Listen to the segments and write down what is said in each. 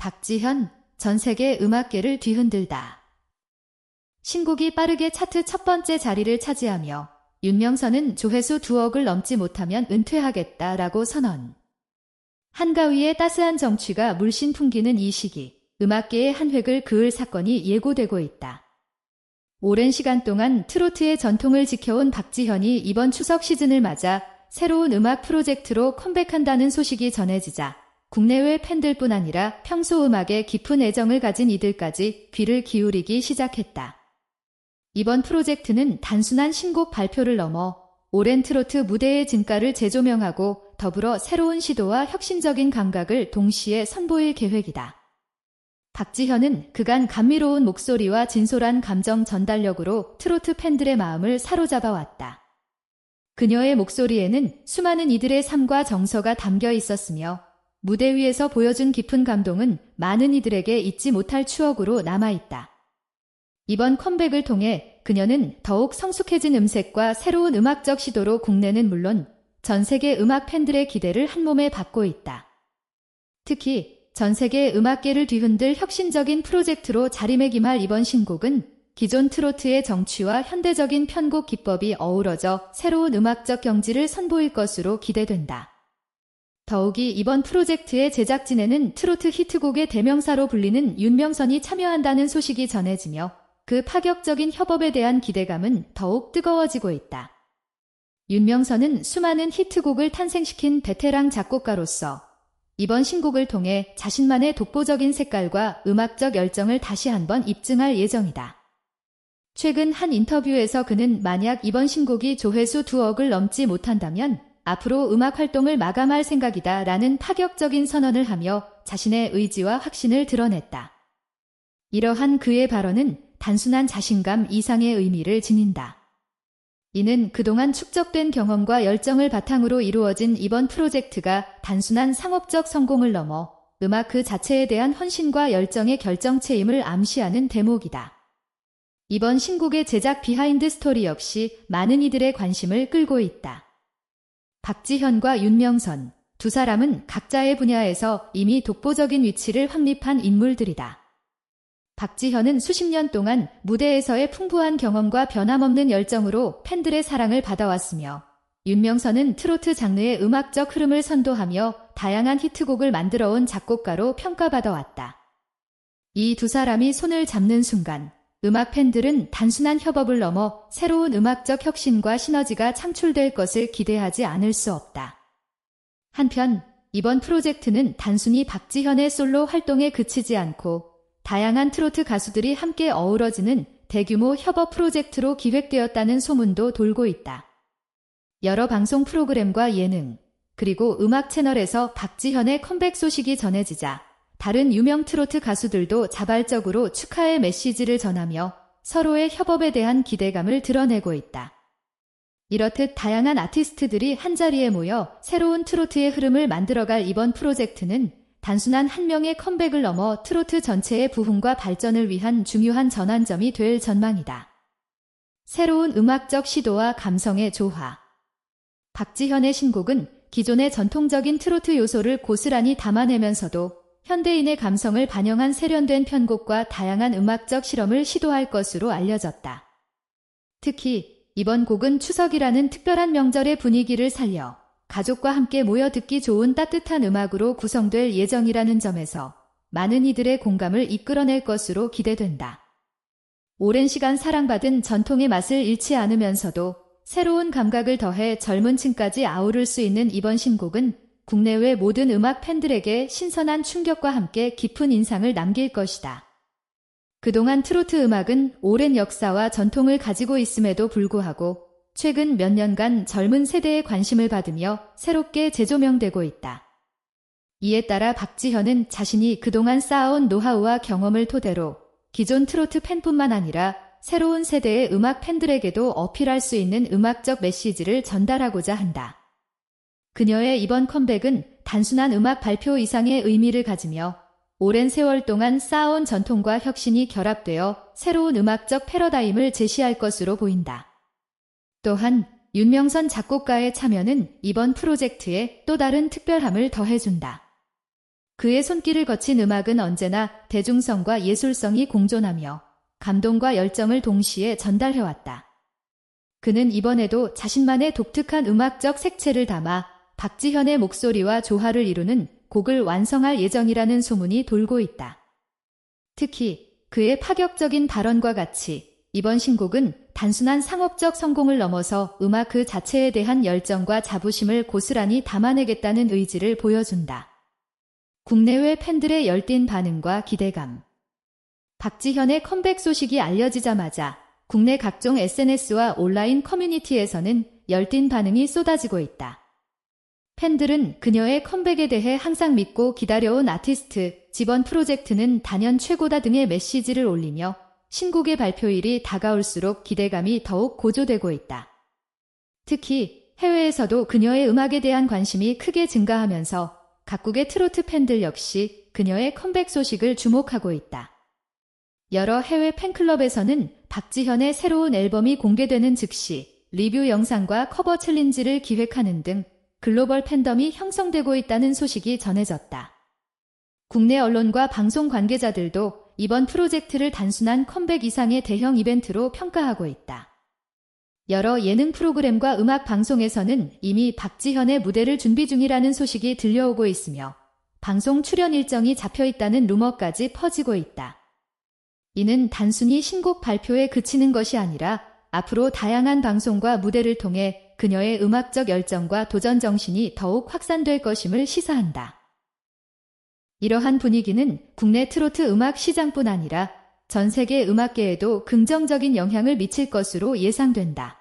박지현, 전 세계 음악계를 뒤흔들다. 신곡이 빠르게 차트 첫 번째 자리를 차지하며 윤명선은 조회수 2억을 넘지 못하면 은퇴하겠다라고 선언. 한가위의 따스한 정취가 물씬 풍기는 이 시기, 음악계의 한 획을 그을 사건이 예고되고 있다. 오랜 시간 동안 트로트의 전통을 지켜온 박지현이 이번 추석 시즌을 맞아 새로운 음악 프로젝트로 컴백한다는 소식이 전해지자 국내외 팬들뿐 아니라 평소 음악에 깊은 애정을 가진 이들까지 귀를 기울이기 시작했다. 이번 프로젝트는 단순한 신곡 발표를 넘어 오랜 트로트 무대의 진가를 재조명하고 더불어 새로운 시도와 혁신적인 감각을 동시에 선보일 계획이다. 박지현은 그간 감미로운 목소리와 진솔한 감정 전달력으로 트로트 팬들의 마음을 사로잡아 왔다. 그녀의 목소리에는 수많은 이들의 삶과 정서가 담겨 있었으며 무대 위에서 보여준 깊은 감동은 많은 이들에게 잊지 못할 추억으로 남아있다. 이번 컴백을 통해 그녀는 더욱 성숙해진 음색과 새로운 음악적 시도로 국내는 물론 전 세계 음악 팬들의 기대를 한 몸에 받고 있다. 특히 전 세계 음악계를 뒤흔들 혁신적인 프로젝트로 자리매김할 이번 신곡은 기존 트로트의 정취와 현대적인 편곡 기법이 어우러져 새로운 음악적 경지를 선보일 것으로 기대된다. 더욱이 이번 프로젝트의 제작진에는 트로트 히트곡의 대명사로 불리는 윤명선이 참여한다는 소식이 전해지며 그 파격적인 협업에 대한 기대감은 더욱 뜨거워지고 있다. 윤명선은 수많은 히트곡을 탄생시킨 베테랑 작곡가로서 이번 신곡을 통해 자신만의 독보적인 색깔과 음악적 열정을 다시 한번 입증할 예정이다. 최근 한 인터뷰에서 그는 만약 이번 신곡이 조회수 2억을 넘지 못한다면 앞으로 음악 활동을 마감할 생각이다 라는 파격적인 선언을 하며 자신의 의지와 확신을 드러냈다. 이러한 그의 발언은 단순한 자신감 이상의 의미를 지닌다. 이는 그동안 축적된 경험과 열정을 바탕으로 이루어진 이번 프로젝트가 단순한 상업적 성공을 넘어 음악 그 자체에 대한 헌신과 열정의 결정체임을 암시하는 대목이다. 이번 신곡의 제작 비하인드 스토리 역시 많은 이들의 관심을 끌고 있다. 박지현과 윤명선 두 사람은 각자의 분야에서 이미 독보적인 위치를 확립한 인물들이다. 박지현은 수십 년 동안 무대에서의 풍부한 경험과 변함없는 열정으로 팬들의 사랑을 받아왔으며 윤명선은 트로트 장르의 음악적 흐름을 선도하며 다양한 히트곡을 만들어온 작곡가로 평가받아왔다. 이 두 사람이 손을 잡는 순간 음악 팬들은 단순한 협업을 넘어 새로운 음악적 혁신과 시너지가 창출될 것을 기대하지 않을 수 없다. 한편 이번 프로젝트는 단순히 박지현의 솔로 활동에 그치지 않고 다양한 트로트 가수들이 함께 어우러지는 대규모 협업 프로젝트로 기획되었다는 소문도 돌고 있다. 여러 방송 프로그램과 예능, 그리고 음악 채널에서 박지현의 컴백 소식이 전해지자 다른 유명 트로트 가수들도 자발적으로 축하의 메시지를 전하며 서로의 협업에 대한 기대감을 드러내고 있다. 이렇듯 다양한 아티스트들이 한자리에 모여 새로운 트로트의 흐름을 만들어갈 이번 프로젝트는 단순한 한 명의 컴백을 넘어 트로트 전체의 부흥과 발전을 위한 중요한 전환점이 될 전망이다. 새로운 음악적 시도와 감성의 조화. 박지현의 신곡은 기존의 전통적인 트로트 요소를 고스란히 담아내면서도 현대인의 감성을 반영한 세련된 편곡과 다양한 음악적 실험을 시도할 것으로 알려졌다. 특히 이번 곡은 추석이라는 특별한 명절의 분위기를 살려 가족과 함께 모여 듣기 좋은 따뜻한 음악으로 구성될 예정이라는 점에서 많은 이들의 공감을 이끌어낼 것으로 기대된다. 오랜 시간 사랑받은 전통의 맛을 잃지 않으면서도 새로운 감각을 더해 젊은 층까지 아우를 수 있는 이번 신곡은 국내외 모든 음악 팬들에게 신선한 충격과 함께 깊은 인상을 남길 것이다. 그동안 트로트 음악은 오랜 역사와 전통을 가지고 있음에도 불구하고 최근 몇 년간 젊은 세대의 관심을 받으며 새롭게 재조명되고 있다. 이에 따라 박지현은 자신이 그동안 쌓아온 노하우와 경험을 토대로 기존 트로트 팬뿐만 아니라 새로운 세대의 음악 팬들에게도 어필할 수 있는 음악적 메시지를 전달하고자 한다. 그녀의 이번 컴백은 단순한 음악 발표 이상의 의미를 가지며 오랜 세월 동안 쌓아온 전통과 혁신이 결합되어 새로운 음악적 패러다임을 제시할 것으로 보인다. 또한 윤명선 작곡가의 참여는 이번 프로젝트에 또 다른 특별함을 더해준다. 그의 손길을 거친 음악은 언제나 대중성과 예술성이 공존하며 감동과 열정을 동시에 전달해왔다. 그는 이번에도 자신만의 독특한 음악적 색채를 담아 박지현의 목소리와 조화를 이루는 곡을 완성할 예정이라는 소문이 돌고 있다. 특히 그의 파격적인 발언과 같이 이번 신곡은 단순한 상업적 성공을 넘어서 음악 그 자체에 대한 열정과 자부심을 고스란히 담아내겠다는 의지를 보여준다. 국내외 팬들의 열띤 반응과 기대감. 박지현의 컴백 소식이 알려지자마자 국내 각종 SNS와 온라인 커뮤니티에서는 열띤 반응이 쏟아지고 있다. 팬들은 그녀의 컴백에 대해 항상 믿고 기다려온 아티스트, 지번 프로젝트는 단연 최고다 등의 메시지를 올리며 신곡의 발표일이 다가올수록 기대감이 더욱 고조되고 있다. 특히 해외에서도 그녀의 음악에 대한 관심이 크게 증가하면서 각국의 트로트 팬들 역시 그녀의 컴백 소식을 주목하고 있다. 여러 해외 팬클럽에서는 박지현의 새로운 앨범이 공개되는 즉시 리뷰 영상과 커버 챌린지를 기획하는 등 글로벌 팬덤이 형성되고 있다는 소식이 전해졌다. 국내 언론과 방송 관계자들도 이번 프로젝트를 단순한 컴백 이상의 대형 이벤트로 평가하고 있다. 여러 예능 프로그램과 음악 방송에서는 이미 박지현의 무대를 준비 중이라는 소식이 들려오고 있으며 방송 출연 일정이 잡혀 있다는 루머까지 퍼지고 있다. 이는 단순히 신곡 발표에 그치는 것이 아니라 앞으로 다양한 방송과 무대를 통해 그녀의 음악적 열정과 도전 정신이 더욱 확산될 것임을 시사한다. 이러한 분위기는 국내 트로트 음악 시장뿐 아니라 전 세계 음악계에도 긍정적인 영향을 미칠 것으로 예상된다.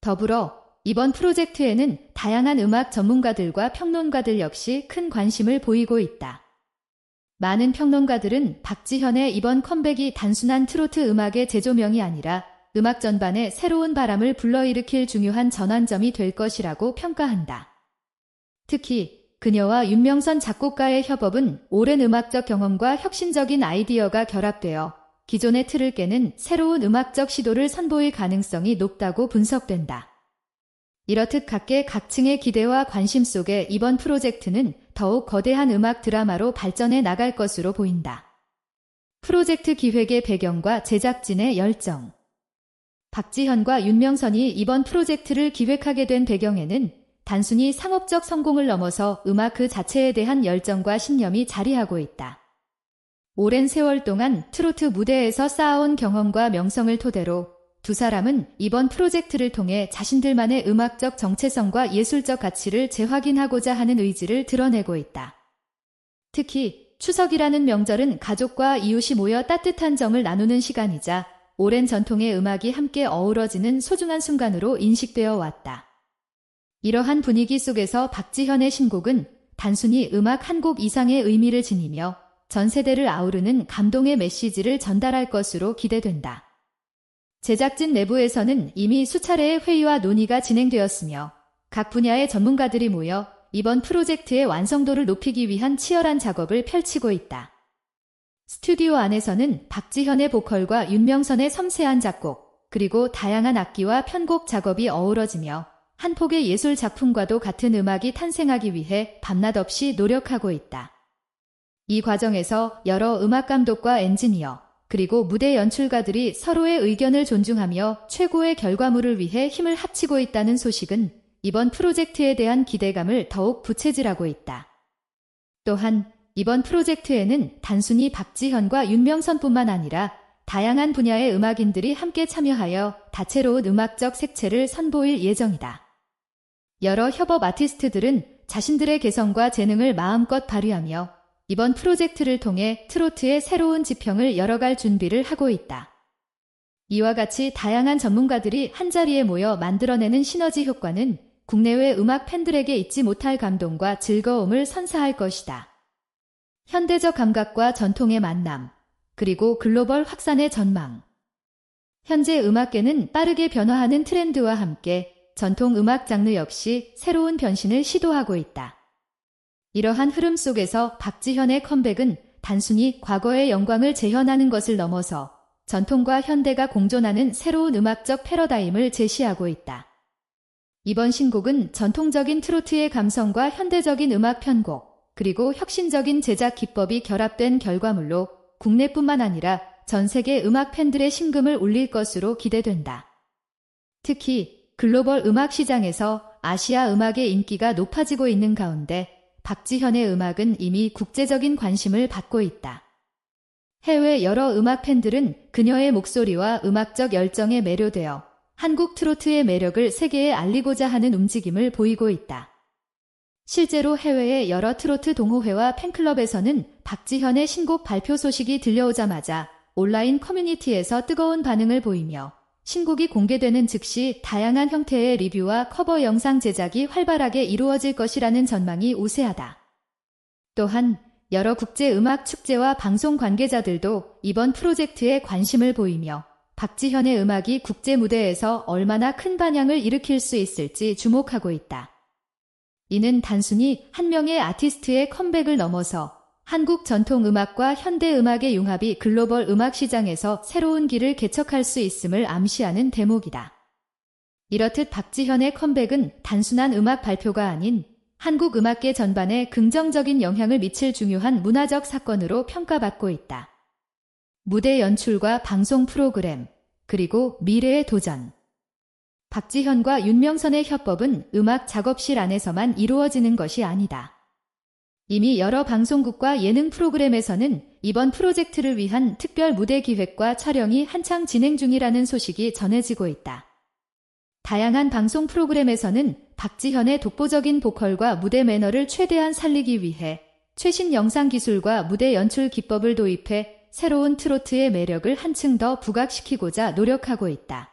더불어 이번 프로젝트에는 다양한 음악 전문가들과 평론가들 역시 큰 관심을 보이고 있다. 많은 평론가들은 박지현의 이번 컴백이 단순한 트로트 음악의 재조명이 아니라 음악 전반에 새로운 바람을 불러일으킬 중요한 전환점이 될 것이라고 평가한다. 특히 그녀와 윤명선 작곡가의 협업은 오랜 음악적 경험과 혁신적인 아이디어가 결합되어 기존의 틀을 깨는 새로운 음악적 시도를 선보일 가능성이 높다고 분석된다. 이렇듯 각계 각층의 기대와 관심 속에 이번 프로젝트는 더욱 거대한 음악 드라마로 발전해 나갈 것으로 보인다. 프로젝트 기획의 배경과 제작진의 열정 박지현과 윤명선이 이번 프로젝트를 기획하게 된 배경에는 단순히 상업적 성공을 넘어서 음악 그 자체에 대한 열정과 신념이 자리하고 있다. 오랜 세월 동안 트로트 무대에서 쌓아온 경험과 명성을 토대로 두 사람은 이번 프로젝트를 통해 자신들만의 음악적 정체성과 예술적 가치를 재확인하고자 하는 의지를 드러내고 있다. 특히 추석이라는 명절은 가족과 이웃이 모여 따뜻한 정을 나누는 시간이자 오랜 전통의 음악이 함께 어우러지는 소중한 순간으로 인식되어 왔다. 이러한 분위기 속에서 박지현의 신곡은 단순히 음악 한 곡 이상의 의미를 지니며 전 세대를 아우르는 감동의 메시지를 전달할 것으로 기대된다. 제작진 내부에서는 이미 수차례의 회의와 논의가 진행되었으며 각 분야의 전문가들이 모여 이번 프로젝트의 완성도를 높이기 위한 치열한 작업을 펼치고 있다. 스튜디오 안에서는 박지현의 보컬과 윤명선의 섬세한 작곡, 그리고 다양한 악기와 편곡 작업이 어우러지며 한 폭의 예술 작품과도 같은 음악이 탄생하기 위해 밤낮 없이 노력하고 있다. 이 과정에서 여러 음악 감독과 엔지니어, 그리고 무대 연출가들이 서로의 의견을 존중하며 최고의 결과물을 위해 힘을 합치고 있다는 소식은 이번 프로젝트에 대한 기대감을 더욱 부채질하고 있다. 또한 이번 프로젝트에는 단순히 박지현과 윤명선뿐만 아니라 다양한 분야의 음악인들이 함께 참여하여 다채로운 음악적 색채를 선보일 예정이다. 여러 협업 아티스트들은 자신들의 개성과 재능을 마음껏 발휘하며 이번 프로젝트를 통해 트로트의 새로운 지평을 열어갈 준비를 하고 있다. 이와 같이 다양한 전문가들이 한자리에 모여 만들어내는 시너지 효과는 국내외 음악 팬들에게 잊지 못할 감동과 즐거움을 선사할 것이다. 현대적 감각과 전통의 만남, 그리고 글로벌 확산의 전망. 현재 음악계는 빠르게 변화하는 트렌드와 함께 전통 음악 장르 역시 새로운 변신을 시도하고 있다. 이러한 흐름 속에서 박지현의 컴백은 단순히 과거의 영광을 재현하는 것을 넘어서 전통과 현대가 공존하는 새로운 음악적 패러다임을 제시하고 있다. 이번 신곡은 전통적인 트로트의 감성과 현대적인 음악 편곡, 그리고 혁신적인 제작 기법이 결합된 결과물로 국내뿐만 아니라 전 세계 음악 팬들의 심금을 울릴 것으로 기대된다. 특히 글로벌 음악 시장에서 아시아 음악의 인기가 높아지고 있는 가운데 박지현의 음악은 이미 국제적인 관심을 받고 있다. 해외 여러 음악 팬들은 그녀의 목소리와 음악적 열정에 매료되어 한국 트로트의 매력을 세계에 알리고자 하는 움직임을 보이고 있다. 실제로 해외의 여러 트로트 동호회와 팬클럽에서는 박지현의 신곡 발표 소식이 들려오자마자 온라인 커뮤니티에서 뜨거운 반응을 보이며 신곡이 공개되는 즉시 다양한 형태의 리뷰와 커버 영상 제작이 활발하게 이루어질 것이라는 전망이 우세하다. 또한 여러 국제 음악 축제와 방송 관계자들도 이번 프로젝트에 관심을 보이며 박지현의 음악이 국제 무대에서 얼마나 큰 반향을 일으킬 수 있을지 주목하고 있다. 이는 단순히 한 명의 아티스트의 컴백을 넘어서 한국 전통 음악과 현대 음악의 융합이 글로벌 음악 시장에서 새로운 길을 개척할 수 있음을 암시하는 대목이다. 이렇듯 박지현의 컴백은 단순한 음악 발표가 아닌 한국 음악계 전반에 긍정적인 영향을 미칠 중요한 문화적 사건으로 평가받고 있다. 무대 연출과 방송 프로그램, 그리고 미래의 도전. 박지현과 윤명선의 협법은 음악 작업실 안에서만 이루어지는 것이 아니다. 이미 여러 방송국과 예능 프로그램에서는 이번 프로젝트를 위한 특별 무대 기획과 촬영이 한창 진행 중이라는 소식이 전해지고 있다. 다양한 방송 프로그램에서는 박지현의 독보적인 보컬과 무대 매너를 최대한 살리기 위해 최신 영상 기술과 무대 연출 기법을 도입해 새로운 트로트의 매력을 한층 더 부각시키고자 노력하고 있다.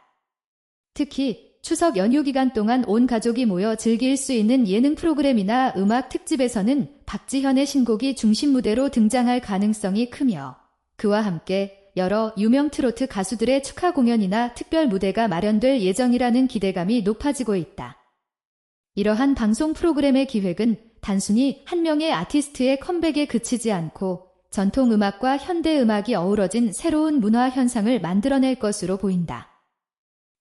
특히 추석 연휴 기간 동안 온 가족이 모여 즐길 수 있는 예능 프로그램이나 음악 특집에서는 박지현의 신곡이 중심 무대로 등장할 가능성이 크며 그와 함께 여러 유명 트로트 가수들의 축하 공연이나 특별 무대가 마련될 예정이라는 기대감이 높아지고 있다. 이러한 방송 프로그램의 기획은 단순히 한 명의 아티스트의 컴백에 그치지 않고 전통 음악과 현대 음악이 어우러진 새로운 문화 현상을 만들어낼 것으로 보인다.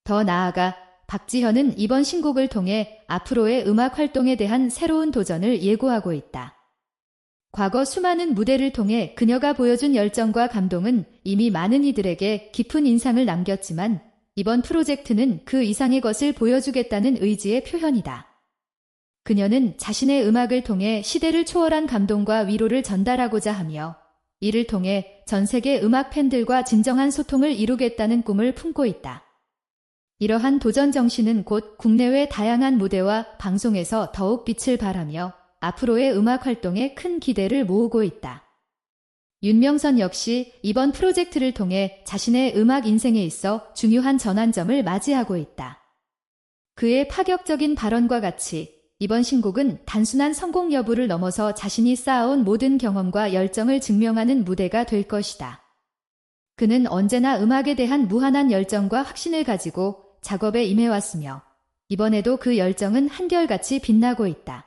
더 나아가 박지현은 이번 신곡을 통해 앞으로의 음악 활동에 대한 새로운 도전을 예고하고 있다. 과거 수많은 무대를 통해 그녀가 보여준 열정과 감동은 이미 많은 이들에게 깊은 인상을 남겼지만 이번 프로젝트는 그 이상의 것을 보여주겠다는 의지의 표현이다. 그녀는 자신의 음악을 통해 시대를 초월한 감동과 위로를 전달하고자 하며 이를 통해 전 세계 음악 팬들과 진정한 소통을 이루겠다는 꿈을 품고 있다. 이러한 도전 정신은 곧 국내외 다양한 무대와 방송에서 더욱 빛을 발하며 앞으로의 음악 활동에 큰 기대를 모으고 있다. 윤명선 역시 이번 프로젝트를 통해 자신의 음악 인생에 있어 중요한 전환점을 맞이하고 있다. 그의 파격적인 발언과 같이 이번 신곡은 단순한 성공 여부를 넘어서 자신이 쌓아온 모든 경험과 열정을 증명하는 무대가 될 것이다. 그는 언제나 음악에 대한 무한한 열정과 확신을 가지고 작업에 임해왔으며 이번에도 그 열정은 한결같이 빛나고 있다.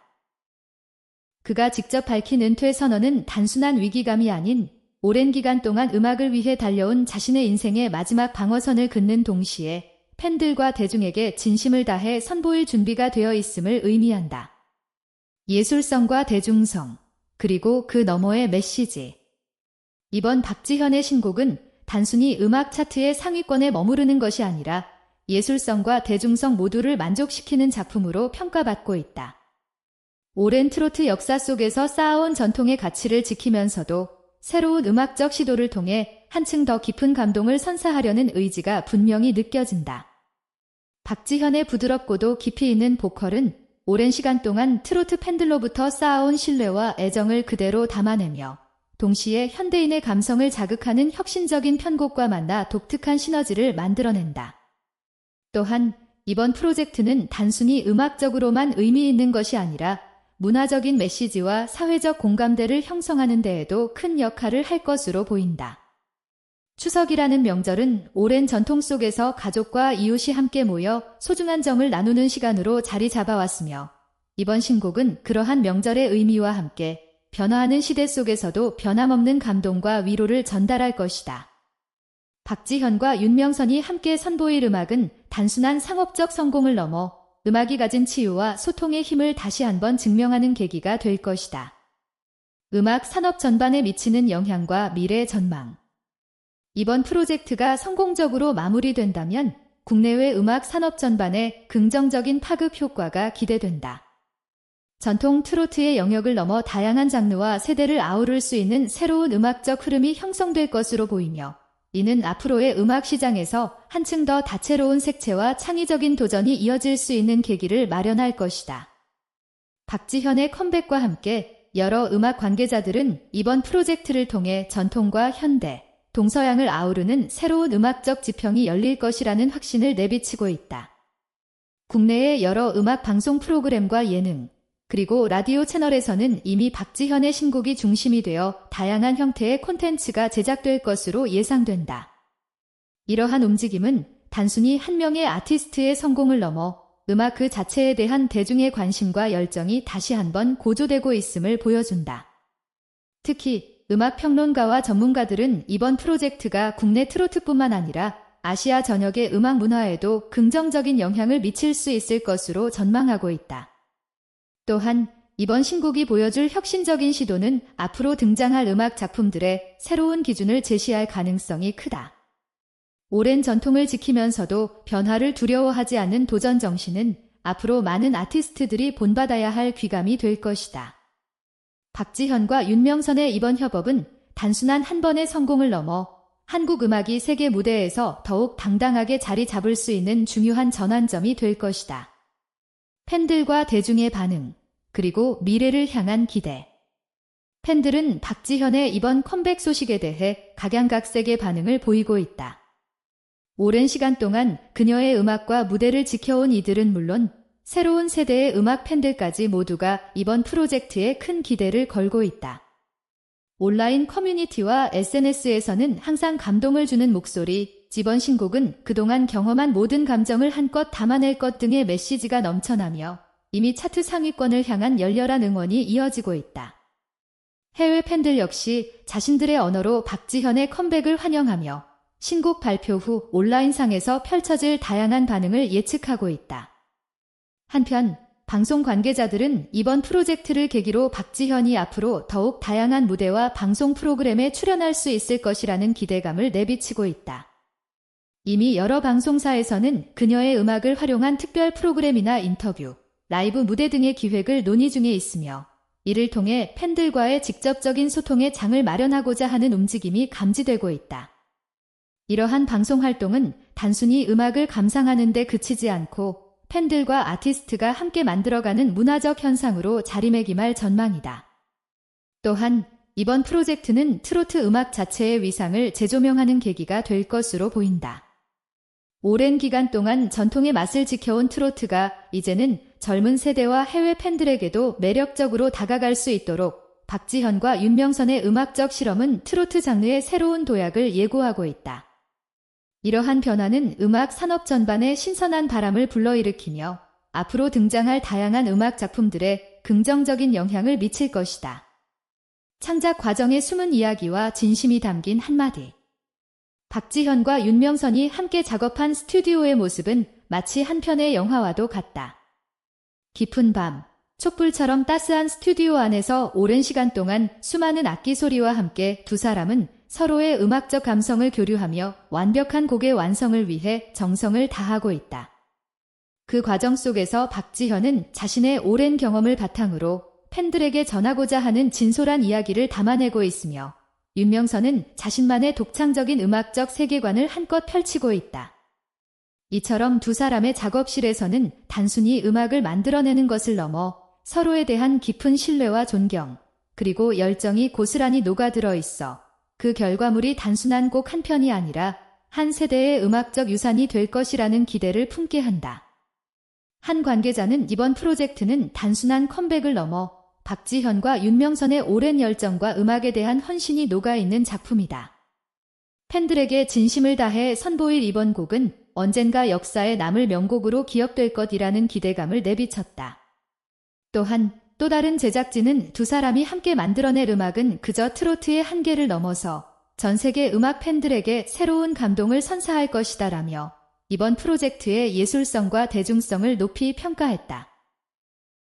그가 직접 밝힌 은퇴 선언은 단순한 위기감이 아닌 오랜 기간 동안 음악을 위해 달려온 자신의 인생의 마지막 방어선을 긋는 동시에 팬들과 대중에게 진심을 다해 선보일 준비가 되어 있음을 의미한다. 예술성과 대중성, 그리고 그 너머의 메시지. 이번 박지현의 신곡은 단순히 음악 차트의 상위권에 머무르는 것이 아니라 예술성과 대중성 모두를 만족시키는 작품으로 평가받고 있다. 오랜 트로트 역사 속에서 쌓아온 전통의 가치를 지키면서도 새로운 음악적 시도를 통해 한층 더 깊은 감동을 선사하려는 의지가 분명히 느껴진다. 박지현의 부드럽고도 깊이 있는 보컬은 오랜 시간 동안 트로트 팬들로부터 쌓아온 신뢰와 애정을 그대로 담아내며 동시에 현대인의 감성을 자극하는 혁신적인 편곡과 만나 독특한 시너지를 만들어낸다. 또한 이번 프로젝트는 단순히 음악적으로만 의미 있는 것이 아니라 문화적인 메시지와 사회적 공감대를 형성하는 데에도 큰 역할을 할 것으로 보인다. 추석이라는 명절은 오랜 전통 속에서 가족과 이웃이 함께 모여 소중한 정을 나누는 시간으로 자리 잡아왔으며 이번 신곡은 그러한 명절의 의미와 함께 변화하는 시대 속에서도 변함없는 감동과 위로를 전달할 것이다. 박지현과 윤명선이 함께 선보일 음악은 단순한 상업적 성공을 넘어 음악이 가진 치유와 소통의 힘을 다시 한번 증명하는 계기가 될 것이다. 음악 산업 전반에 미치는 영향과 미래 전망. 이번 프로젝트가 성공적으로 마무리된다면 국내외 음악 산업 전반에 긍정적인 파급 효과가 기대된다. 전통 트로트의 영역을 넘어 다양한 장르와 세대를 아우를 수 있는 새로운 음악적 흐름이 형성될 것으로 보이며 이는 앞으로의 음악 시장에서 한층 더 다채로운 색채와 창의적인 도전이 이어질 수 있는 계기를 마련할 것이다. 박지현의 컴백과 함께 여러 음악 관계자들은 이번 프로젝트를 통해 전통과 현대, 동서양을 아우르는 새로운 음악적 지평이 열릴 것이라는 확신을 내비치고 있다. 국내의 여러 음악 방송 프로그램과 예능, 그리고 라디오 채널에서는 이미 박지현의 신곡이 중심이 되어 다양한 형태의 콘텐츠가 제작될 것으로 예상된다. 이러한 움직임은 단순히 한 명의 아티스트의 성공을 넘어 음악 그 자체에 대한 대중의 관심과 열정이 다시 한번 고조되고 있음을 보여준다. 특히 음악 평론가와 전문가들은 이번 프로젝트가 국내 트로트뿐만 아니라 아시아 전역의 음악 문화에도 긍정적인 영향을 미칠 수 있을 것으로 전망하고 있다. 또한 이번 신곡이 보여줄 혁신적인 시도는 앞으로 등장할 음악 작품들의 새로운 기준을 제시할 가능성이 크다. 오랜 전통을 지키면서도 변화를 두려워하지 않는 도전 정신은 앞으로 많은 아티스트들이 본받아야 할 귀감이 될 것이다. 박지현과 윤명선의 이번 협업은 단순한 한 번의 성공을 넘어 한국 음악이 세계 무대에서 더욱 당당하게 자리 잡을 수 있는 중요한 전환점이 될 것이다. 팬들과 대중의 반응, 그리고 미래를 향한 기대. 팬들은 박지현의 이번 컴백 소식에 대해 각양각색의 반응을 보이고 있다. 오랜 시간 동안 그녀의 음악과 무대를 지켜온 이들은 물론 새로운 세대의 음악 팬들까지 모두가 이번 프로젝트에 큰 기대를 걸고 있다. 온라인 커뮤니티와 SNS에서는 항상 감동을 주는 목소리, 이번 신곡은 그동안 경험한 모든 감정을 한껏 담아낼 것 등의 메시지가 넘쳐나며 이미 차트 상위권을 향한 열렬한 응원이 이어지고 있다. 해외 팬들 역시 자신들의 언어로 박지현의 컴백을 환영하며 신곡 발표 후 온라인상에서 펼쳐질 다양한 반응을 예측하고 있다. 한편 방송 관계자들은 이번 프로젝트를 계기로 박지현이 앞으로 더욱 다양한 무대와 방송 프로그램에 출연할 수 있을 것이라는 기대감을 내비치고 있다. 이미 여러 방송사에서는 그녀의 음악을 활용한 특별 프로그램이나 인터뷰, 라이브 무대 등의 기획을 논의 중에 있으며 이를 통해 팬들과의 직접적인 소통의 장을 마련하고자 하는 움직임이 감지되고 있다. 이러한 방송 활동은 단순히 음악을 감상하는 데 그치지 않고 팬들과 아티스트가 함께 만들어가는 문화적 현상으로 자리매김할 전망이다. 또한 이번 프로젝트는 트로트 음악 자체의 위상을 재조명하는 계기가 될 것으로 보인다. 오랜 기간 동안 전통의 맛을 지켜온 트로트가 이제는 젊은 세대와 해외 팬들에게도 매력적으로 다가갈 수 있도록 박지현과 윤명선의 음악적 실험은 트로트 장르의 새로운 도약을 예고하고 있다. 이러한 변화는 음악 산업 전반에 신선한 바람을 불러일으키며 앞으로 등장할 다양한 음악 작품들에 긍정적인 영향을 미칠 것이다. 창작 과정의 숨은 이야기와 진심이 담긴 한마디. 박지현과 윤명선이 함께 작업한 스튜디오의 모습은 마치 한 편의 영화와도 같다. 깊은 밤, 촛불처럼 따스한 스튜디오 안에서 오랜 시간 동안 수많은 악기 소리와 함께 두 사람은 서로의 음악적 감성을 교류하며 완벽한 곡의 완성을 위해 정성을 다하고 있다. 그 과정 속에서 박지현은 자신의 오랜 경험을 바탕으로 팬들에게 전하고자 하는 진솔한 이야기를 담아내고 있으며 윤명선은 자신만의 독창적인 음악적 세계관을 한껏 펼치고 있다. 이처럼 두 사람의 작업실에서는 단순히 음악을 만들어내는 것을 넘어 서로에 대한 깊은 신뢰와 존경, 그리고 열정이 고스란히 녹아들어 있어 그 결과물이 단순한 곡 한 편이 아니라 한 세대의 음악적 유산이 될 것이라는 기대를 품게 한다. 한 관계자는 이번 프로젝트는 단순한 컴백을 넘어 박지현과 윤명선의 오랜 열정과 음악에 대한 헌신이 녹아있는 작품이다. 팬들에게 진심을 다해 선보일 이번 곡은 언젠가 역사에 남을 명곡으로 기억될 것이라는 기대감을 내비쳤다. 또한 또 다른 제작진은 두 사람이 함께 만들어낼 음악은 그저 트로트의 한계를 넘어서 전 세계 음악 팬들에게 새로운 감동을 선사할 것이다라며 이번 프로젝트의 예술성과 대중성을 높이 평가했다.